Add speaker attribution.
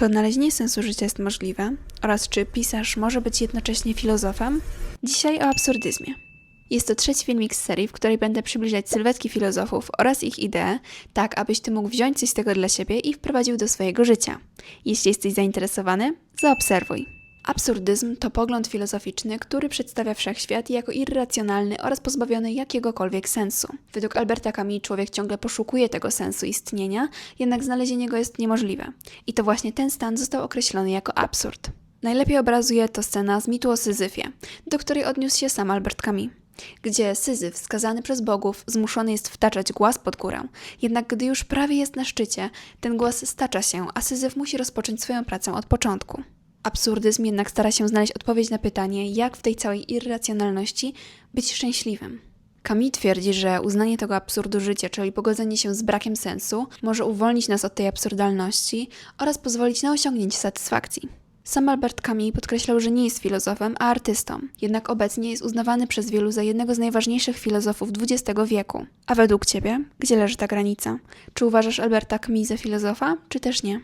Speaker 1: Czy odnalezienie sensu życia jest możliwe? Oraz czy pisarz może być jednocześnie filozofem? Dzisiaj o absurdyzmie. Jest to trzeci filmik z serii, w której będę przybliżać sylwetki filozofów oraz ich idee, tak abyś ty mógł wziąć coś z tego dla siebie i wprowadził do swojego życia. Jeśli jesteś zainteresowany, zaobserwuj. Absurdyzm to pogląd filozoficzny, który przedstawia wszechświat jako irracjonalny oraz pozbawiony jakiegokolwiek sensu. Według Alberta Camus człowiek ciągle poszukuje tego sensu istnienia, jednak znalezienie go jest niemożliwe. I to właśnie ten stan został określony jako absurd. Najlepiej obrazuje to scena z mitu o Syzyfie, do której odniósł się sam Albert Camus gdzie Syzyf, skazany przez bogów, zmuszony jest wtaczać głaz pod górę. Jednak gdy już prawie jest na szczycie, ten głaz stacza się, a Syzyf musi rozpocząć swoją pracę od początku. Absurdyzm jednak stara się znaleźć odpowiedź na pytanie, jak w tej całej irracjonalności być szczęśliwym. Camus twierdzi, że uznanie tego absurdu życia, czyli pogodzenie się z brakiem sensu, może uwolnić nas od tej absurdalności oraz pozwolić na osiągnięcie satysfakcji. Sam Albert Camus podkreślał, że nie jest filozofem, a artystą, jednak obecnie jest uznawany przez wielu za jednego z najważniejszych filozofów XX wieku. A według ciebie, gdzie leży ta granica? Czy uważasz Alberta Camus za filozofa, czy też nie?